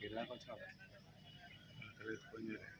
给拉高翘的，这，是妇女的。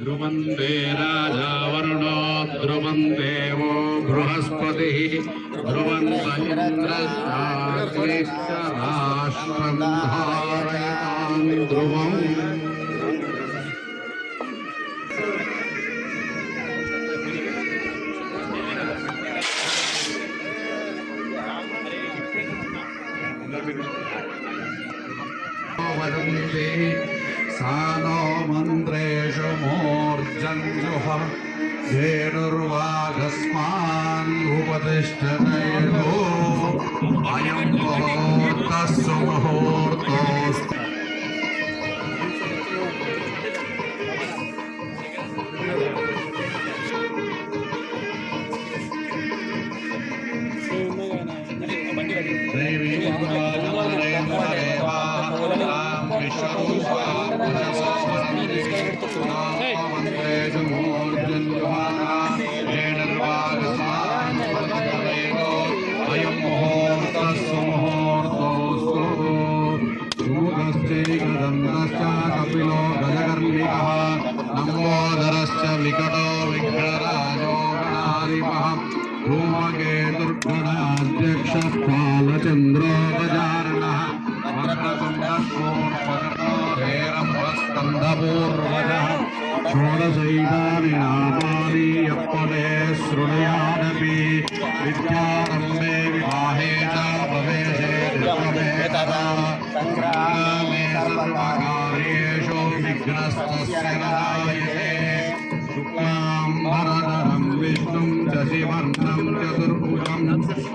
ध्रुवन्ते राजा वरुण ध्रुवन् देवो बृहस्पतिः ध्रुवन्त इन्द्रश्चाश्वम् धारयामि ध्रुवम् सानो मन्त्रेषु मोर्जञ्जुः धेनुर्वाघस्मान् अयम् मुहूर्तः सुमुहूर्तोऽस्ति సంగ్రామే సర్వకార్యేషు విఘ్నస్తస్యనాయతే శుక్లాం వరదరం విష్ణుం చ శివర్ణం చతుర్భుజం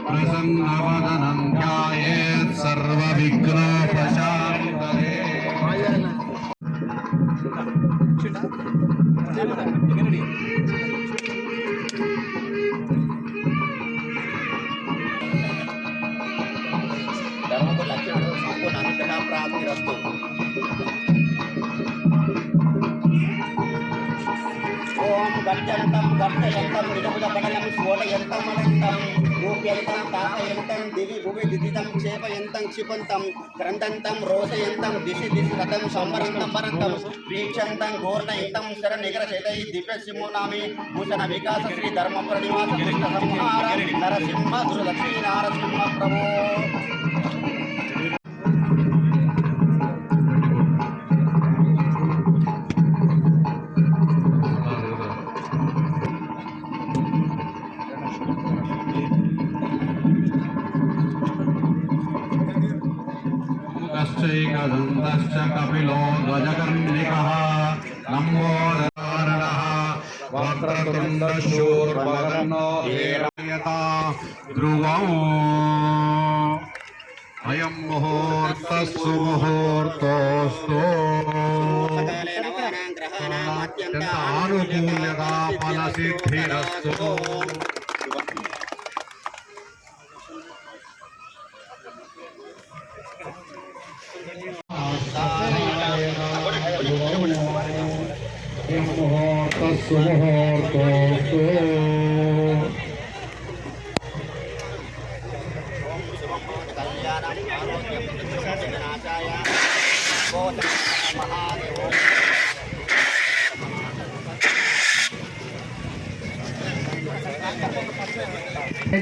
ప్రసన్నవదన దిదితం క్షేపయంతం క్షిపంతం క్రందంతం రోదయంతం దిశి దిశి రథం సంవరంతం వరంతం వీక్షంతం ఘోర్ణయంతం శర నిగర చేతై దివ్య సింహనామి భూషణ వికాస శ్రీ ధర్మ ప్రణివాస దుష్ట సంహార నరసింహ దుర్లక్ష్మీ నారసింహ ప్రభో. ततश्च कपिलो ध्वजकर्णे कः? नम्बोदरणः वक्रतुण्डशूर्वगर्णो हेरयता ध्रुवौ। अयं సుముహూర్తోస్తు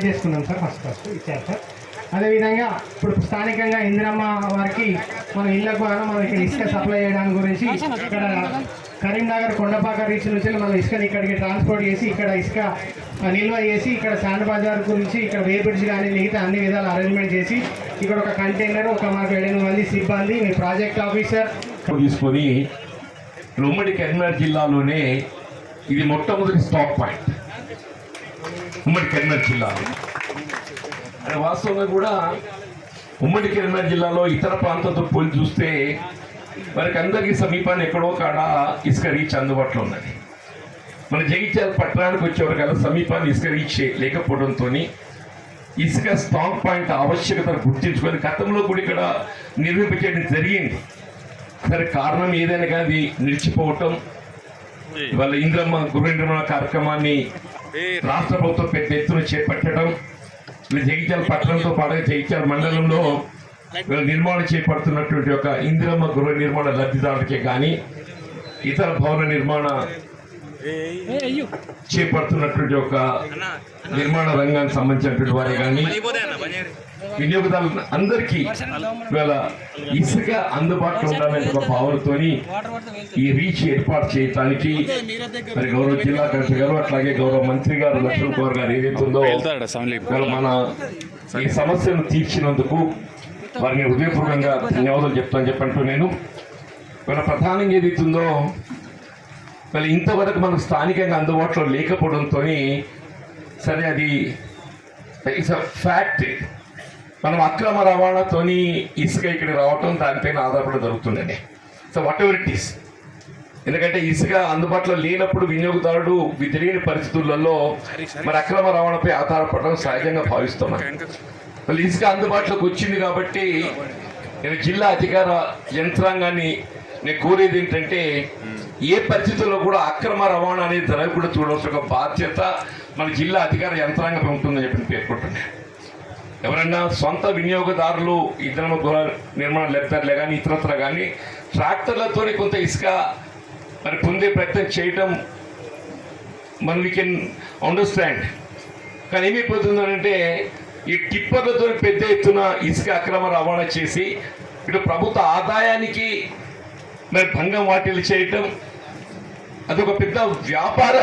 చేసుకున్నాం సార్ ఫస్ట్ ఫస్ట్ ఇచ్చారు సార్. అదేవిధంగా ఇప్పుడు స్థానికంగా ఇందిరమ్మ వారికి మన ఇళ్ళకు మనం ఇక్కడ ఇసుక సప్లై చేయడానికి గురించి ఇక్కడ కరీంనగర్ కొండపాక రీచ్ నుంచి మనం ఇసుకని ఇక్కడికి ట్రాన్స్పోర్ట్ చేసి ఇక్కడ ఇసుక నిల్వ చేసి ఇక్కడ శాండ్ బజార్ గురించి ఇక్కడ వే కానీ మిగతా అన్ని విధాలు అరేంజ్మెంట్ చేసి ఇక్కడ ఒక కంటైనర్ ఒక మాకు ఎనిమిది మంది సిబ్బంది మీ ప్రాజెక్ట్ ఆఫీసర్ తీసుకొని ఉమ్మడి కరీంనగర్ జిల్లాలోనే ఇది మొట్టమొదటి స్టాక్ పాయింట్ ఉమ్మడి కరీంనగర్ జిల్లాలో. వాస్తవంగా కూడా ఉమ్మడి కరీంనగర్ జిల్లాలో ఇతర ప్రాంతాలతో పోలి చూస్తే మనకి అందరికీ సమీపాన్ని ఎక్కడో కాడ ఇసుక రీచ్ అందుబాటులో ఉన్నది. మన జగిత్యాల పట్టణానికి వచ్చేవరకల్లా సమీపాన్ని ఇసుక రీచ్ లేకపోవడంతో ఇసుక స్టాక్ పాయింట్ ఆవశ్యకతను గుర్తించుకొని గతంలో కూడా ఇక్కడ నిర్మింపచేయడం జరిగింది. సరే కారణం ఏదైనా కానీ నిలిచిపోవటం ఇవాళ ఇంద్రమ్మ గృహ నిర్మాణ కార్యక్రమాన్ని రాష్ట్ర ప్రభుత్వం పెద్ద ఎత్తున చేపట్టడం జగిత్యాల పట్టణంతో పాటు జగిత్యాల మండలంలో నిర్మాణం చేపడుతున్నటువంటి ఒక ఇందిరమ్మ గృహ నిర్మాణ లబ్ధిదారులకే కానీ ఇతర భవన నిర్మాణ చేపడుతున్నటువంటి ఒక నిర్మాణ రంగానికి సంబంధించినటువంటి వారే కానీ వినియోగదారులు అందరికీ ఇవాళ ఇసుక అందుబాటులో ఉండాలనే ఒక భావనతోని ఈ రీచ్ ఏర్పాటు చేయడానికి మరి గౌరవ జిల్లా కలెక్టర్ గారు అట్లాగే గౌరవ మంత్రి గారు లక్ష్మణ్ కుమార్ గారు ఏదైతుందో మన ఈ సమస్యను తీర్చినందుకు వారిని హృదయపూర్వకంగా ధన్యవాదాలు చెప్తాను చెప్పంటూ నేను. ఇవాళ ప్రధానంగా ఏదైతుందో మరి ఇంతవరకు మనకు స్థానికంగా అందుబాటులో లేకపోవడంతో సరే అది ఇట్స్ అ ఫ్యాక్ట్ మనం అక్రమ రవాణాతోని ఇసుక ఇక్కడ రావటం దానిపైన ఆధారపడి జరుగుతుందండి. So whatever it is ఎందుకంటే ఇసుక అందుబాటులో లేనప్పుడు వినియోగదారుడు తెలియని పరిస్థితులలో మరి అక్రమ రవాణాపై ఆధారపడడం సహజంగా భావిస్తున్నాం మళ్ళీ ఇసుక అందుబాటులోకి వచ్చింది కాబట్టి నేను జిల్లా అధికార యంత్రాంగాన్ని నేను కోరేది ఏంటంటే ఏ పరిస్థితుల్లో కూడా అక్రమ రవాణా అనేది జరగకుండా చూడవలసిన ఒక బాధ్యత మన జిల్లా అధికార యంత్రాంగం ఉంటుందని చెప్పి పేర్కొంటున్నాను ఎవరైనా సొంత వినియోగదారులు ఇతర గృహ నిర్మాణ లబ్ధారులే కానీ ఇతరత్ర కానీ ట్రాక్టర్లతోనే కొంత ఇసుక మరి పొందే ప్రయత్నం చేయటం మనం వీ కెన్ అండర్స్టాండ్ కానీ ఏమైపోతుందంటే ఈ టిప్పర్లతో పెద్ద ఎత్తున ఇసుక అక్రమ రవాణా చేసి ఇటు ప్రభుత్వ ఆదాయానికి మరి భంగం వాటిల్లు చేయటం అదొక పెద్ద వ్యాపార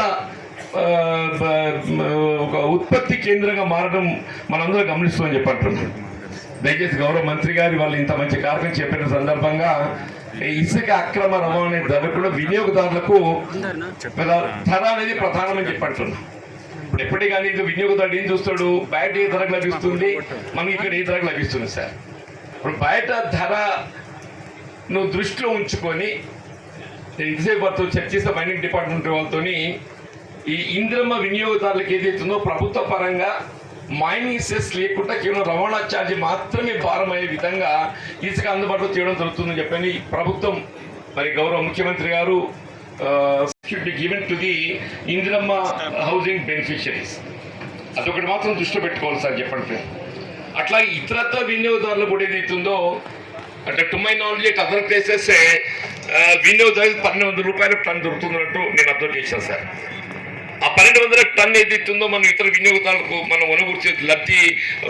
ఒక ఉత్పత్తి కేంద్రంగా మారడం మనందరం గమనిస్తామని చెప్పంటున్నాం దయచేసి గౌరవ మంత్రి గారి వాళ్ళు ఇంత మంచి కార్యక్రమం చెప్పిన సందర్భంగా ఇసుక అక్రమ రవాణా జరగకుండా వినియోగదారులకు పెద్ద ధర అనేది ప్రధానమని చెప్పంటున్నాం ఇప్పుడు ఎప్పటి కానీ వినియోగదారుడు ఏం చూస్తాడు? బయట ఏ ధరకు లభిస్తుంది? మనకి ఇక్కడ ఏ ధరకు లభిస్తుంది సార్? ఇప్పుడు బయట ధర దృష్టిలో ఉంచుకొని నేను ఇంతసేపు వారితో చర్చిస్తే మైనింగ్ డిపార్ట్మెంట్ వాళ్ళతో ఈ ఇంద్రమ్మ వినియోగదారులకు ఏదైతుందో ప్రభుత్వ పరంగా మైనింగ్ సెస్ లేకుండా కేవలం రవాణా ఛార్జీ మాత్రమే భారమయ్యే విధంగా ఇసుక అందుబాటులో చేయడం జరుగుతుందని చెప్పని ప్రభుత్వం మరి గౌరవ ముఖ్యమంత్రి గారు should be given to the Indiramma housing beneficiaries అదొకటి మాత్రం దృష్టిలో పెట్టుకోవాలి సార్ చెప్పండి. అట్లా ఇతరత్ర వినియోగదారులు కూడా ఏదైతుందో అంటే to my knowledge at other places వినియోగదారులు పన్నెండు వందల రూపాయల టన్ దొరుకుతున్నట్టు నేను అబ్జర్వ్ చేశాను సార్. ఆ పన్నెండు వందల టన్ ఏదైతుందో మనం ఇతర వినియోగదారులకు మనం అనుభూతి లబ్ధి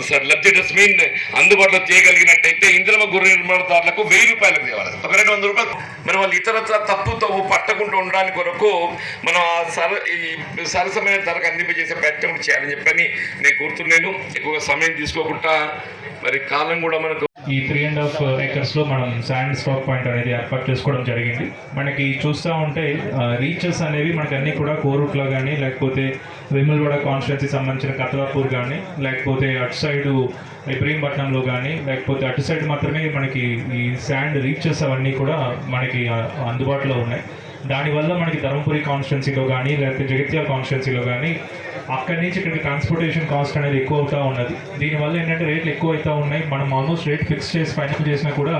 సార్ లబ్ధి డస్ట్బిన్ అందుబాటులో చేయగలిగినట్టయితే ఇంద్రమ గొర్రె నిర్మాణదారులకు వెయ్యి రూపాయలకు తేవాలి. ఒక రెండు వందల రూపాయలు. మనం వాళ్ళు ఇతరత్ర తప్పు తప్పు పట్టకుండా ఉండడానికి కొరకు మనం ఆ సర ఈ సరసమైన ధరకు అందింపజేసే ప్రయత్నం చేయాలని చెప్పని నేను కోరుతున్నాను. ఎక్కువ సమయం తీసుకోకుండా మరి కాలం కూడా మనకు ఈ త్రీ అండ్ హాఫ్ ఎకర్స్లో మనం శాండ్ స్టాక్ పాయింట్ అనేది ఏర్పాటు చేసుకోవడం జరిగింది. మనకి చూస్తూ ఉంటే రీచెస్ అనేవి మనకి అన్ని కూడా కోరుట్లో కానీ లేకపోతే విమల్వాడ కాన్స్టిట్యున్సీ సంబంధించిన కతలాపూర్ కానీ లేకపోతే అటు సైడ్ ఇబ్రహీంపట్నంలో కానీ లేకపోతే అటు సైడ్ మాత్రమే మనకి ఈ శాండ్ రీచెస్ అవన్నీ కూడా మనకి అందుబాటులో ఉన్నాయి. దానివల్ల మనకి ధర్మపురి కాన్స్టిట్యున్సీలో కానీ లేకపోతే జగిత్యాల కాన్స్టిట్యున్సీలో కానీ అక్కడి నుంచి ఇక్కడికి ట్రాన్స్పోర్టేషన్ కాస్ట్ అనేది ఎక్కువ అవుతూ ఉన్నది. దీనివల్ల ఏంటంటే రేట్లు ఎక్కువ అవుతూ ఉన్నాయి. మనం ఆల్మోస్ట్ రేట్ ఫిక్స్ చేసి ఫైనల్ చేసినా కూడా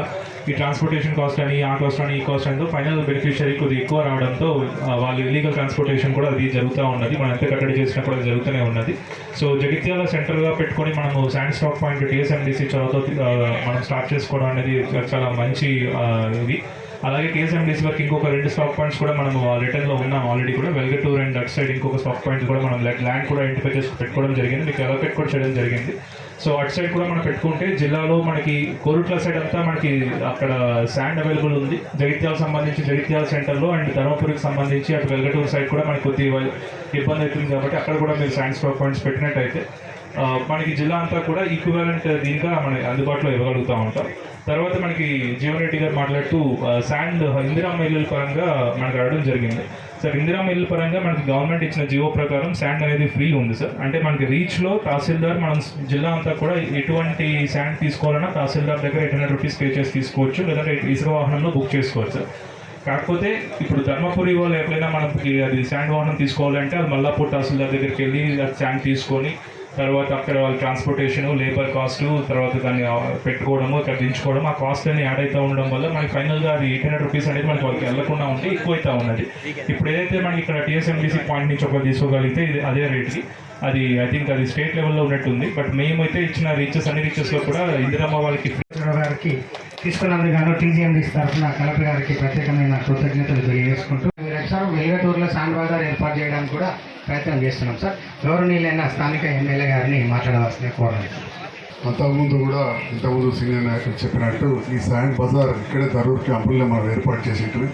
ఈ ట్రాన్స్పోర్టేషన్ కాస్ట్ అని ఆ కాస్ట్ అని ఈ కాస్ట్ అని ఫైనల్ బెనిఫిషియరీ కొద్దిగా ఎక్కువ రావడంతో వాళ్ళు ఇల్లీగల్ ట్రాన్స్పోర్టేషన్ కూడా అది జరుగుతూ ఉన్నది. మనం ఎంత కట్టడి చేసినా కూడా జరుగుతూనే ఉన్నది. సో జగిత్యాల సెంటర్గా పెట్టుకొని మనము శాండ్ స్టాక్ పాయింట్ టీఎస్ఎండిసి చొరవతో మనం స్టార్ట్ చేసుకోవడం అనేది చాలా మంచి ఇది. అలాగే టీఎస్ఎండిసి వరకు ఇంకొక రెండు స్టాక్ పాయింట్స్ కూడా మనం రిటర్న్లో ఉన్నాం ఆల్రెడీ కూడా. వెల్గటూర్ అండ్ అట్ సైడ్ ఇంకొక స్టాక్ పాయింట్ కూడా మనం ల్యాండ్ కూడా ఐడెంటిఫై చేసి పెట్టుకోవడం జరిగింది. మీకు అలొకేట్ కూడా చేయడం జరిగింది. సో అటు సైడ్ కూడా మనం పెట్టుకుంటే జిల్లాలో మనకి కోరుట్ల సైడ్ అంతా మనకి అక్కడ శాండ్ అవైలబుల్ ఉంది. జగిత్యాల సంబంధించి జగిత్యాల సెంటర్లో అండ్ ధర్మపురికి సంబంధించి అటు వెల్గటూర్ సైడ్ కూడా మనకి కొద్దిగా ఇబ్బంది అవుతుంది కాబట్టి అక్కడ కూడా మీరు శాండ్ స్టాక్ పాయింట్స్ పెట్టినట్టయితే మనకి జిల్లా అంతా కూడా ఈక్వివాలెంట్ దీనిగా మన అందుబాటులో ఇవ్వగలుగుతూ ఉంటాం. తర్వాత మనకి జీవన్ రెడ్డి గారు మాట్లాడుతూ శాండ్ ఇందిరామ్మ ఇల్లుల పరంగా మనకు అడగడం జరిగింది. సార్ ఇందిరామ్మ ఇల్లు పరంగా మనకి గవర్నమెంట్ ఇచ్చిన జీవో ప్రకారం శాండ్ అనేది ఫ్రీ ఉంది సార్. అంటే మనకి రీచ్లో తహసీల్దార్ మనం జిల్లా అంతా కూడా ఎటువంటి శాండ్ తీసుకోవాలన్నా తహసీల్దార్ దగ్గర ఎయిట్ హండ్రెడ్ రూపీస్ పే చేసి తీసుకోవచ్చు లేదంటే ఇసుక వాహనంలో బుక్ చేసుకోవచ్చు సార్. కాకపోతే ఇప్పుడు ధర్మపురి వాళ్ళు ఎప్పుడైనా మనకి అది శాండ్ వాహనం తీసుకోవాలంటే అది మల్లాపూర్ తహసీల్దార్ దగ్గరికి వెళ్ళి శాండ్ తీసుకొని తర్వాత అక్కడ వాళ్ళ ట్రాన్స్పోర్టేషన్ లేబర్ కాస్ట్ తర్వాత దాన్ని పెట్టుకోవడము ఇక్కడ దించుకోవడం ఆ కాస్ట్ అన్ని యాడ్ అవుతూ ఉండడం వల్ల మనకి ఫైనల్గా అది ఎయిట్ హండ్రెడ్ రూపీస్ అనేది మనకి వాళ్ళకి వెళ్ళకుండా ఉంటే ఎక్కువ అవుతా ఉన్నది. ఇప్పుడు ఏదైతే మనకి ఇక్కడ టీఎస్ఎండిసి పాయింట్ నుంచి ఒక తీసుకోగలిగితే ఇది అదే రేట్కి అది ఐ థింక్ అది స్టేట్ లెవెల్లో ఉన్నట్టుంది. బట్ మేమైతే ఇచ్చిన రీచెస్ అన్ని రీచెస్లో కూడా ఇందిరమ్మ వాళ్ళకి గారికి తీసుకున్నందుకు గాను టీజీఎండీ తరఫున కలప గారికి ప్రత్యేకమైన కృతజ్ఞతలు తెలియజేసుకుంటూ సార్ వెలుగటూరులో శాండ్ బాజార్ ఏర్పాటు చేయడానికి కూడా ప్రయత్నం చేస్తున్నాం సార్. గౌరవనీయులైన స్థానిక ఎమ్మెల్యే గారిని మాట్లాడవలసిన కోరండి అంతకుముందు కూడా ఇంతకుముందు సీనియర్ నాయకులు చెప్పినట్టు ఈ సాయం బజార్ ఇక్కడే ధరూర్ క్యాంపుల్లో మనం ఏర్పాటు చేసింటివి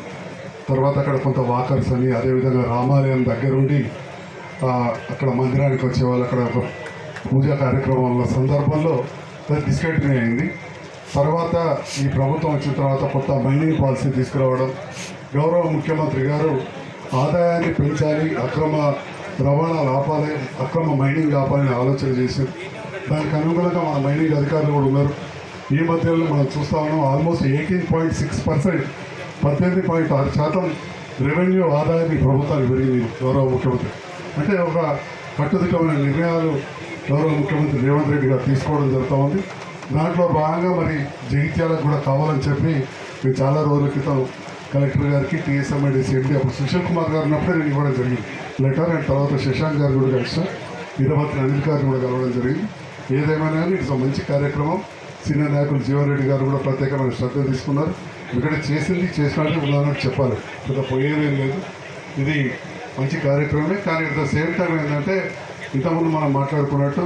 తర్వాత అక్కడ కొంత వాకర్స్ అని అదేవిధంగా రామాలయం దగ్గరుండి అక్కడ మందిరానికి వచ్చే వాళ్ళు అక్కడ ఒక పూజా కార్యక్రమాల సందర్భంలో అది డిస్కంటిన్యూ అయింది. తర్వాత ఈ ప్రభుత్వం వచ్చిన తర్వాత కొత్త మైనింగ్ పాలసీ తీసుకురావడం గౌరవ ముఖ్యమంత్రి గారు ఆదాయాన్ని పెంచాలి అక్రమ రవాణాలు ఆపాలి అక్రమ మైనింగ్ ఆపాలని ఆలోచన చేసి దానికి అనుగుణంగా మన మైనింగ్ అధికారులు కూడా ఉన్నారు. ఈ మధ్యలో మనం చూస్తా ఉన్నాం almost eighteen point six percent పద్దెనిమిది పాయింట్ ఆరు శాతం రెవెన్యూ ఆదాయాన్ని ప్రభుత్వానికి పెరిగింది గౌరవ ముఖ్యమంత్రి. అంటే ఒక కట్టుదిట్టమైన నిర్ణయాలు గౌరవ ముఖ్యమంత్రి రేవంత్ రెడ్డి గారు తీసుకోవడం జరుగుతూ ఉంది. దాంట్లో భాగంగా మరి జగిత్యాలకు కూడా కావాలని చెప్పి మేము చాలా రోజుల క్రితం కలెక్టర్ గారికి టీఎస్ఎంఐడిసి ఎండి అప్పుడు సుశీల్ కుమార్ గారు ఉన్నప్పుడే నేను ఇవ్వడం జరిగింది. లెటర్ అండ్ తర్వాత శశాంక్ గారు కూడా కలిసిన వీరభద్ర అనిల్ గారిని కూడా కలవడం జరిగింది. ఏదేమైనా కానీ ఇట్స్ మంచి కార్యక్రమం. సీనియర్ నాయకులు జీవన్ రెడ్డి గారు కూడా ప్రత్యేకమైన శ్రద్ధ తీసుకున్నారు. ఇక్కడ చేసింది చేసినట్టు ఉన్నానని చెప్పాలి. పెద్ద పోయేదేం లేదు. ఇది మంచి కార్యక్రమమే. కానీ అట్ ద సేమ్ టైం ఏంటంటే ఇంతకుముందు మనం మాట్లాడుకున్నట్టు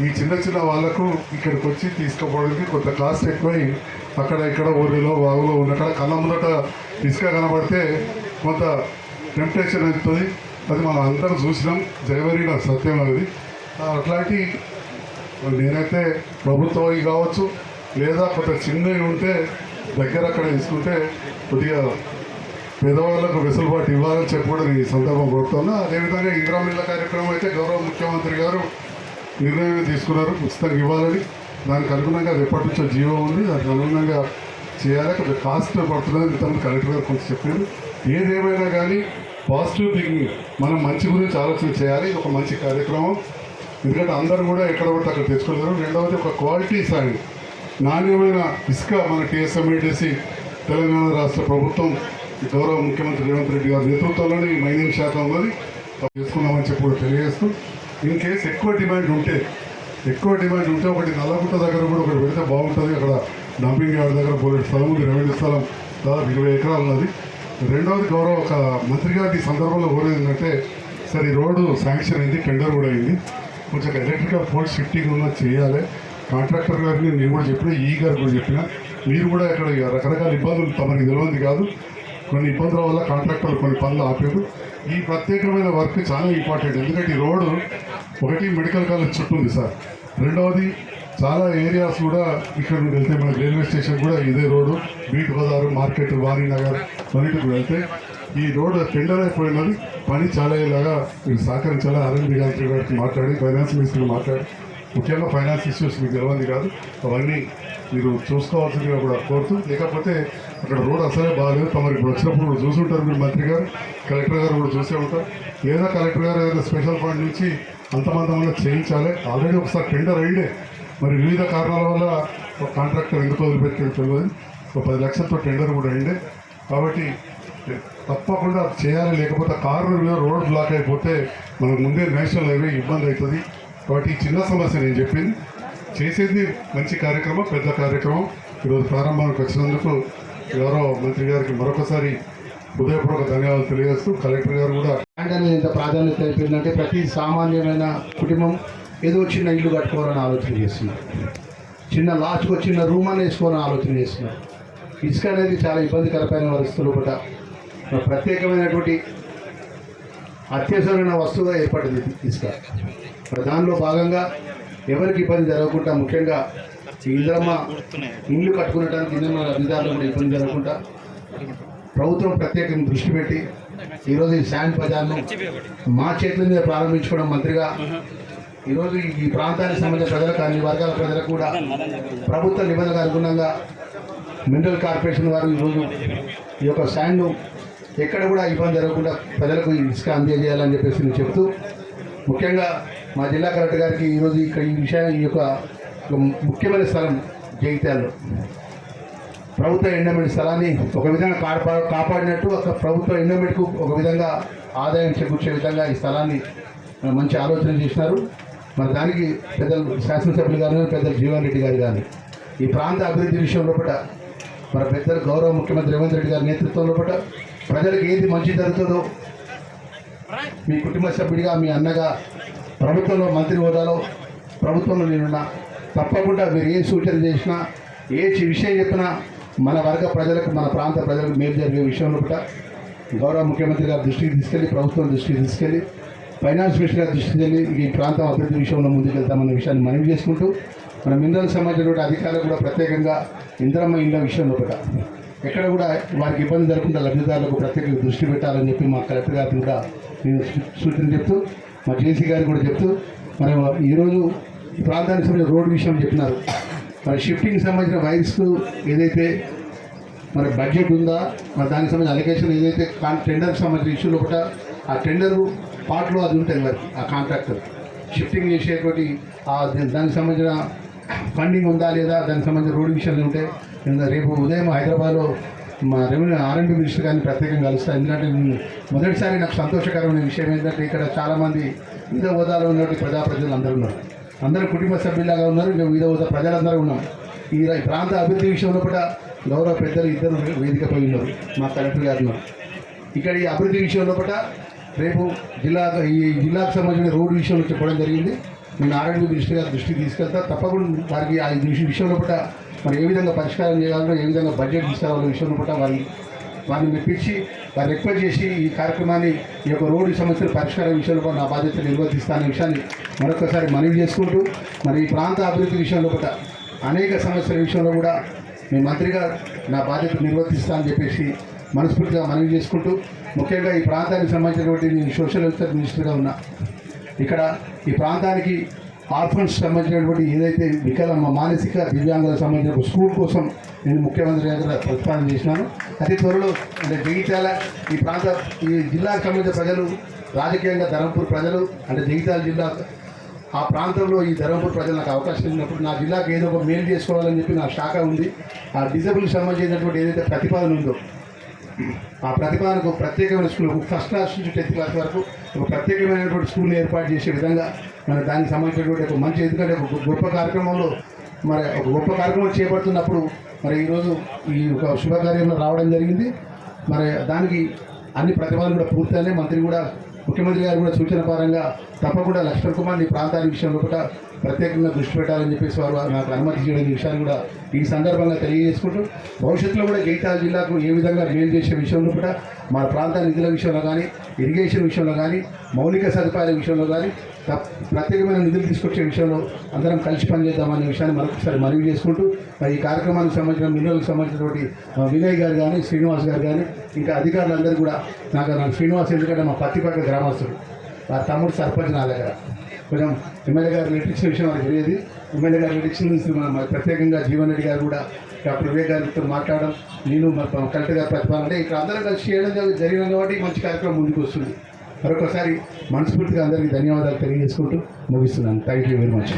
ఈ చిన్న చిన్న వాళ్ళకు ఇక్కడికి వచ్చి తీసుకుపోవడానికి కొంత కాస్ట్ ఎక్కువై అక్కడ ఇక్కడ ఊరిలో వాగులో ఉన్నక్కడ కళ్ళ ముందట ఇసుక కనబడితే కొంత టెంప్టేషన్ అవుతుంది. అది మనం అందరం చూసినాం. జయవరిగా సత్యం అది. అట్లాంటి నేనైతే ప్రభుత్వం కావచ్చు లేదా కొంత చిన్నవి ఉంటే దగ్గర అక్కడ తీసుకుంటే కొద్దిగా పేదవాళ్ళకు వెసులుబాటు ఇవ్వాలని చెప్పి కూడా నేను ఈ సందర్భం కోరుతున్నా అదేవిధంగా ఇందిరా మిల్ల కార్యక్రమం అయితే గౌరవ ముఖ్యమంత్రి గారు నిర్ణయం తీసుకున్నారు ఉచితంగా ఇవ్వాలని. దానికి అనుగుణంగా రేపటి నుంచి జీవో ఉంది. దానికి అనుగుణంగా చేయాలి. కొంచెం కాస్ట్ పడుతుందని ఇంతకుముందు కలెక్టర్ గారు కొంచెం చెప్పారు. ఏదేమైనా కానీ పాజిటివ్ థింకింగ్ మనం మంచి గురించి ఆలోచన చేయాలి. ఒక మంచి కార్యక్రమం. ఎందుకంటే అందరూ కూడా ఎక్కడ పడితే అక్కడ తెచ్చుకుంటారు. రెండవది ఒక క్వాలిటీ సాయం నాణ్యమైన ఇసుక మన టీఎస్ఎంఐడిసి తెలంగాణ రాష్ట్ర ప్రభుత్వం గౌరవ ముఖ్యమంత్రి రేవంత్ రెడ్డి గారి నేతృత్వంలోనే ఈ మైనింగ్ శాతం ఉన్నది. చేసుకున్నామని చెప్పి కూడా తెలియజేస్తూ ఇన్ కేస్ ఎక్కువ డిమాండ్ ఉంటే ఎక్కువ డిమాండ్ ఉంటే ఒకటి నల్లగుట్ట దగ్గర కూడా ఒకటి పెడితే బాగుంటుంది. అక్కడ డంపింగ్ యార్డ్ దగ్గర పోలీస్ స్థలం ఉంది రెవెన్యూ స్థలం. దాదాపు ఇరవై ఎకరాలు ఉన్నది. రెండవది గౌరవ ఒక మంత్రి గారి సందర్భంలో కోరేది ఏంటంటే సరే ఈ రోడ్డు శాంక్షన్ అయింది టెండర్ కూడా అయింది. కొంచెం ఎలక్ట్రికల్ పోల్ షిఫ్టింగ్ ఉన్న చేయాలి. కాంట్రాక్టర్ గారిని నేను కూడా చెప్పిన ఈ గారు కూడా చెప్పిన మీరు కూడా ఇక్కడ ఇక రకరకాల ఇబ్బందులు తమకు తెలియదు కాదు. కొన్ని ఇబ్బందుల వల్ల కాంట్రాక్టర్లు కొన్ని పనులు ఆపారు. ఈ ప్రత్యేకమైన వర్క్ చాలా ఇంపార్టెంట్. ఎందుకంటే ఈ రోడ్డు ఒకటి మెడికల్ కాలేజ్ చుట్టూ ఉంది సార్. రెండవది చాలా ఏరియాస్ కూడా ఇక్కడ నుండి వెళ్తే మన రైల్వే స్టేషన్ కూడా ఇదే రోడ్డు. బీట్ బజారు మార్కెట్ వాణినగర్ అన్నిటికి వెళ్తే ఈ రోడ్డు టెండర్ అయిపోయినది. పని చాలా అయ్యేలాగా మీరు సహకరించాలి? ఆర్ఎండి గారి గారికి మాట్లాడి ఫైనాన్స్ మినిస్టర్ మాట్లాడి. ముఖ్యంగా ఫైనాన్స్ ఇష్యూస్ మీకు తెలియదు కాదు. అవన్నీ మీరు చూసుకోవాల్సిందిగా కూడా కోరుతూ లేకపోతే అక్కడ రోడ్ అసలే బాగాలేదు తమరు ఇప్పుడు వచ్చినప్పుడు కూడా చూసుంటారు మీరు మంత్రి గారు. కలెక్టర్ గారు కూడా చూసే ఉంటారు. ఏదో కలెక్టర్ గారు ఏదైనా స్పెషల్ ఫండ్ నుంచి అంతమంది చేయించాలి. ఆల్రెడీ ఒకసారి టెండర్ అయ్యిండే మరి వివిధ కారణాల వల్ల ఒక కాంట్రాక్టర్ ఎందుకు వదిలిపెట్టాడు తెలియదు. ఒక పది లక్షలతో టెండర్ కూడా అయ్యిండే కాబట్టి తప్పకుండా చేయాలి. లేకపోతే కారు మీద రోడ్ బ్లాక్ అయిపోతే మనకు ముందే నేషనల్ హైవే ఇబ్బంది అవుతుంది. కాబట్టి ఈ చిన్న సమస్య నేను చెప్పింది. చేసేది మంచి కార్యక్రమం పెద్ద కార్యక్రమం. ఈరోజు ప్రారంభానికి వచ్చినందుకు గౌరవ మంత్రి గారికి మరొకసారి హృదయపూర్వక ధన్యవాదాలు తెలియజేస్తూ కలెక్టర్ గారు కూడా ల్యాండ్ అనేది ఎంత ప్రాధాన్యత అయిపోయిందంటే ప్రతి సామాన్యమైన కుటుంబం ఏదో చిన్న ఇల్లు కట్టుకోవాలని ఆలోచన చేస్తున్నారు. చిన్న లాస్ట్కి వచ్చిన చిన్న రూమ్ అని వేసుకోవాలని ఆలోచన చేస్తున్నారు. ఇసుక అనేది చాలా ఇబ్బందికరమైన పరిస్థితులు కూడా ప్రత్యేకమైనటువంటి అత్యవసరమైన వస్తువుగా ఏర్పడింది ఇసుక. దానిలో భాగంగా ఎవరికి ఇబ్బంది జరగకుండా ముఖ్యంగా ఇంద్రమ్మ ఇల్లు కట్టుకునేటానికి ఇంద్రమ్మ లబ్ధిదారులు కూడా ఇబ్బంది జరగకుండా ప్రభుత్వం ప్రత్యేకంగా దృష్టి పెట్టి ఈరోజు ఈ శాండ్ బజార్ను మా చేతుల మీద ప్రారంభించుకోవడం మంత్రిగా ఈరోజు ఈ ప్రాంతానికి సంబంధించిన ప్రజలకు అన్ని వర్గాల ప్రజలకు కూడా ప్రభుత్వ నిబంధనలకు అనుగుణంగా మినరల్ కార్పొరేషన్ వారు ఈరోజు ఈ యొక్క శాండ్ను ఎక్కడ కూడా ఇబ్బంది జరగకుండా ప్రజలకు ఇసుక అందజేయాలని చెప్పేసి నేను చెప్తూ ముఖ్యంగా మా జిల్లా కలెక్టర్ గారికి ఈరోజు ఇక్కడ ఈ విషయం ఈ యొక్క ముఖ్యమైన స్థలం జగిత్యాల్లో ప్రభుత్వ ఎండోమెంట్ స్థలాన్ని ఒక విధంగా కాపా కాపాడినట్టు ఒక ప్రభుత్వ ఎండోమెంట్కు ఒక విధంగా ఆదాయం చేకూర్చే విధంగా ఈ స్థలాన్ని మంచి ఆలోచన చేసినారు. మరి దానికి పెద్దలు శాసనసభ్యులు గారు పెద్దలు జీవన్ రెడ్డి గారు కానీ ఈ ప్రాంత అభివృద్ధి విషయంలో పట మరి పెద్దలు గౌరవ ముఖ్యమంత్రి రేవంత్ రెడ్డి గారి నేతృత్వంలో పట ప్రజలకు ఏది మంచి జరుగుతుందో మీ కుటుంబ సభ్యుడిగా మీ అన్నగా ప్రభుత్వంలో మంత్రి హోదాలో ప్రభుత్వంలో నేనున్నా తప్పకుండా మీరు ఏ సూచన చేసినా ఏ విషయం చెప్పినా మన వర్గ ప్రజలకు మన ప్రాంత ప్రజలకు మేలు జరిగే విషయంలో కూడా గౌరవ ముఖ్యమంత్రి గారి దృష్టికి తీసుకెళ్ళి ప్రభుత్వం దృష్టికి తీసుకెళ్ళి ఫైనాన్స్ మినిస్టర్ గారి దృష్టికి వెళ్ళి ఈ ప్రాంతం అభివృద్ధి విషయంలో ముందుకెళ్తామన్న విషయాన్ని మనవి చేసుకుంటూ మన మినరల్ సంబంధించిన అధికారులు కూడా ప్రత్యేకంగా ఇంద్రమ్మ ఇళ్ళ విషయంలో కూడా ఎక్కడ కూడా వారికి ఇబ్బంది జరగకుండా లబ్ధిదారులకు ప్రత్యేకంగా దృష్టి పెట్టాలని చెప్పి మా కలెక్టర్ గారిని కూడా నేను సూచన చెప్తూ మా జేసీ గారికి కూడా చెప్తూ మరి ఈరోజు ఈ ప్రాంతానికి సంబంధించిన రోడ్ విషయం చెప్పినారు. మరి షిఫ్టింగ్ సంబంధించిన వైర్స్ ఏదైతే మరి బడ్జెట్ ఉందా మరి దానికి సంబంధించిన అలిగేషన్ ఏదైతే కాన్ టెండర్కి సంబంధించిన ఇష్యూలో కూడా ఆ టెండర్ పార్ట్లో అది ఉంటుంది మరి ఆ కాంట్రాక్టర్ షిఫ్టింగ్ చేసేటువంటి ఆ దానికి సంబంధించిన ఫండింగ్ ఉందా లేదా దానికి సంబంధించిన రోడ్డు విషయాలు ఉంటే రేపు ఉదయం హైదరాబాద్లో మా రెవెన్యూ ఆర్ఎండ్బి మినిస్టర్ గారిని ప్రత్యేకంగా కలుస్తాను ఎందుకంటే మొదటిసారి నాకు సంతోషకరమైన విషయం ఏంటంటే ఇక్కడ చాలామంది వివిధ హోదాలో ఉన్నటువంటి ప్రజాప్రతినిధులు అందరూ ఉన్నారు. అందరూ కుటుంబ సభ్యులాగా ఉన్నారు. ఇంకా వివిధ హోదా ప్రజలందరూ ఉన్నాం. ఈ ప్రాంత అభివృద్ధి విషయంలో కూడా గౌరవ పెద్దలు ఇద్దరు వేదికపై ఉన్నారు. మా కలెక్టర్ గారు ఇక్కడ ఈ అభివృద్ధి విషయంలో కూడా రేపు జిల్లా ఈ జిల్లాకు సంబంధించిన రోడ్డు విషయంలో చెప్పడం జరిగింది. నేను ఆరోగ్య మినిస్టర్ గారి దృష్టికి తీసుకెళ్తా. తప్పకుండా వారికి ఆ విషయంలో కూడా మరి ఏ విధంగా పరిష్కారం చేయాలో ఏ విధంగా బడ్జెట్ తీసుకురావాలో విషయంలో కూడా వారి వారిని మెప్పించి వారిని రిక్వెస్ట్ చేసి ఈ కార్యక్రమాన్ని ఈ యొక్క రోడ్డు సమస్యల పరిష్కారం విషయంలో కూడా నా బాధ్యత నిర్వర్తిస్తానే విషయాన్ని మరొకసారి మనవి చేసుకుంటూ మరి ఈ ప్రాంత అభివృద్ధి విషయంలో కూడా అనేక సమస్యల విషయంలో కూడా మీ మంత్రిగా నా బాధ్యత నిర్వర్తిస్తా అని చెప్పేసి మనస్ఫూర్తిగా మనవి చేసుకుంటూ ముఖ్యంగా ఈ ప్రాంతానికి సంబంధించినటువంటి నేను సోషల్ వెల్ఫేర్ మినిస్టర్గా ఉన్నా. ఇక్కడ ఈ ప్రాంతానికి ఆర్ఫన్స్ సంబంధించినటువంటి ఏదైతే వికల మానసిక దివ్యాంగులకు సంబంధించిన స్కూల్ కోసం నేను ముఖ్యమంత్రి దగ్గర ప్రతిపాదన చేసినాను. అతి త్వరలో అంటే జగిత్యాల ఈ ప్రాంత ఈ జిల్లాకు సంబంధించిన ప్రజలు రాజకీయంగా ధర్మపూర్ ప్రజలు అంటే జగిత్యాల జిల్లా ఆ ప్రాంతంలో ఈ ధర్మపూర్ ప్రజలు నాకు అవకాశం ఇచ్చినప్పుడు నా జిల్లాకు ఏదో ఒక మేలు చేసుకోవాలని చెప్పి నా శాఖ ఉంది. ఆ డిజబుల్కి సంబంధించినటువంటి ఏదైతే ప్రతిపాదన ఉందో ఆ ప్రతిపాదనకు ప్రత్యేకమైన స్కూల్ ఫస్ట్ క్లాస్ నుంచి టెన్త్ క్లాస్ వరకు ఒక ప్రత్యేకమైనటువంటి స్కూల్ని ఏర్పాటు చేసే విధంగా మరి దానికి సంబంధించినటువంటి ఒక మంచి ఎందుకంటే ఒక గొప్ప కార్యక్రమంలో మరి ఒక గొప్ప కార్యక్రమం చేపడుతున్నప్పుడు మరి ఈరోజు ఈ ఒక శుభకార్యంలో రావడం జరిగింది. మరి దానికి అన్ని ప్రతిపాదనలు కూడా పూర్తయినాయి. మంత్రి కూడా ముఖ్యమంత్రి గారు కూడా సూచన పరంగా తప్పకుండా లక్ష్మణ్ కుమార్ ఈ ప్రాంతానికి విషయంలో కూడా ప్రత్యేకంగా దృష్టి పెట్టాలని చెప్పేసి వారు నాకు అనుమతి చేయడం విషయాన్ని కూడా ఈ సందర్భంగా తెలియజేసుకుంటూ భవిష్యత్తులో కూడా జైతాల జిల్లాకు ఏ విధంగా మేలు చేసే విషయంలో కూడా మన ప్రాంత నిధుల విషయంలో కానీ ఇరిగేషన్ విషయంలో కానీ మౌలిక సదుపాయాల విషయంలో కానీ ప్రత్యేకమైన నిధులు తీసుకొచ్చే విషయంలో అందరం కలిసి పనిచేద్దామనే విషయాన్ని మరొకసారి మనవి చేసుకుంటూ మరి ఈ కార్యక్రమానికి సంబంధించిన మినరల్కి సంబంధించినటువంటి వినయ్ గారు కానీ శ్రీనివాస్ గారు కానీ ఇంకా అధికారులందరూ కూడా నాకు నాకు శ్రీనివాస్ ఎందుకంటే మా పత్తిపేట గ్రామస్తుడు మా తమ్ముడు సర్పంచ్ నా దగ్గర కొంచెం ఎమ్మెల్యే గారు ఎలక్షన్ విషయం వారికి తెలియదు. ఎమ్మెల్యే గారు ఎలక్షన్ నుంచి ప్రత్యేకంగా జీవన్ రెడ్డి గారు కూడా డాక్టర్ వివేక్ గారితో మాట్లాడడం నేను మన కలెక్టర్ గారు ప్రతిపాదన అంటే ఇక్కడ అందరం కలిసి చేయడం జరిగిన కాబట్టి మంచి కార్యక్రమం ముందుకు వస్తుంది. మరొకసారి మనస్ఫూర్తిగా అందరికీ ధన్యవాదాలు తెలియజేసుకుంటూ ముగిస్తున్నాను థ్యాంక్ యూ వెరీ మచ్